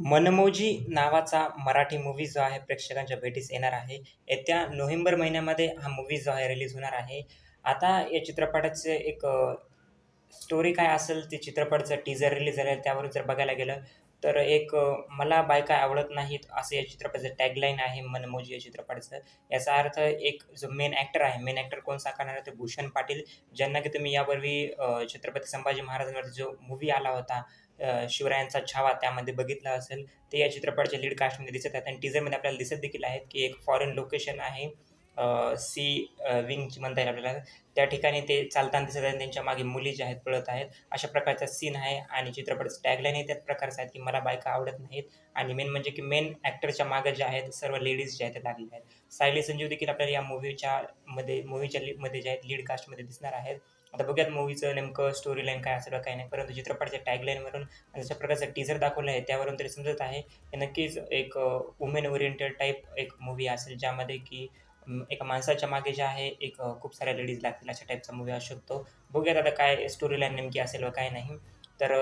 मनमोजी नावाचा मराठी मूव्ही जो आहे प्रेक्षकांच्या भेटीस येणार आहे. येत्या नोव्हेंबर महिन्यामध्ये हा मूव्ही जो आहे रिलीज होणार आहे. आता या चित्रपटाचे एक स्टोरी काय असेल ते चित्रपटचं टीजर रिलीज झालेलं त्यावर त्यावरून जर बघायला गेलं तर एक मला बायका आवडत नाहीत असं या चित्रपटाचं टॅगलाईन आहे मनमोजी या चित्रपटाचं. याचा अर्थ एक जो मेन ॲक्टर आहे मेन ॲक्टर कोण साकारणार आहे ते भूषण पाटील ज्यांना की तुम्ही यापूर्वी छत्रपती संभाजी महाराजांवरती जो मूव्ही आला होता शिवरायांचा छावा त्यामध्ये बघितला असेल ते या चित्रपटाच्या लीड कास्टमध्ये दिसत आहेत. आणि टीजरमध्ये आपल्याला दिसत देखील आहेत की एक फॉरेन लोकेशन आहे. सी विंगची म्हणता येईल आपल्याला त्या ठिकाणी ते चालताना दिसत आहेत. त्यांच्या मागे मुली ज्या आहेत पळत आहेत. अशा प्रकारचा सीन आहे आणि चित्रपटाचं टॅगलाईनही त्याच प्रकारचं आहे की मला बायका आवडत नाहीत. आणि मेन म्हणजे की मेन ॲक्टरच्या मागे ज्या आहेत सर्व लेडीज ज्या आहेत त्या लागलेल्या आहेत. सायली संजीव देखील आपल्याला या मूवीच्या मध्ये मूवीच्या मध्ये ज्या आहेत लीड कास्टमध्ये दिसणार आहेत. आता बघूयात मूवीचं नेमकं स्टोरी लाईन काय असेल काय नाही. परंतु चित्रपटाच्या टॅगलाईनवरून आणि जशा प्रकारचं टीझर दाखवलं आहे त्यावरून तरी समजत आहे. हे नक्कीच एक वुमेन ओरिएंटेड टाईप एक मूवी असेल ज्यामध्ये की एका माणसाच्या मागे जे आहे एक खूप साऱ्या लेडीज लागतील अशा टाईपचा मूवी असू शकतो. बघूयात आता काय स्टोरी लाईन नेमकी असेल व काय नाही. तर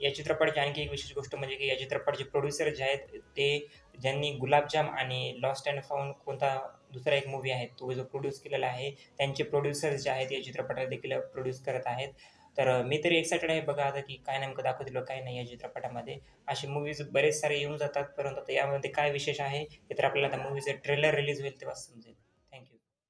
या चित्रपटाची आणखी एक विशेष गोष्ट म्हणजे की या चित्रपटाचे प्रोड्युसर जे आहेत ते ज्यांनी गुलाबजाम आणि लॉस्ट अँड फाऊंड कोणता दुसरा एक मूवी आहे तो जो प्रोड्यूस केलेला आहे त्यांचे प्रोड्युसर्स जे आहेत या चित्रपटाला देखील प्रोड्यूस करत आहेत. तर मी तरी एक्सायटेड आहे बघा आता की काय नेमकं दाखवतील काय नाही या चित्रपटामध्ये. असे मूवीज बरेच सारे येऊन जातात परंतु आता यामध्ये काय विशेष आहे हे तर आपल्याला आता मूवीचं ट्रेलर रिलीज होईल तेव्हा समजेल.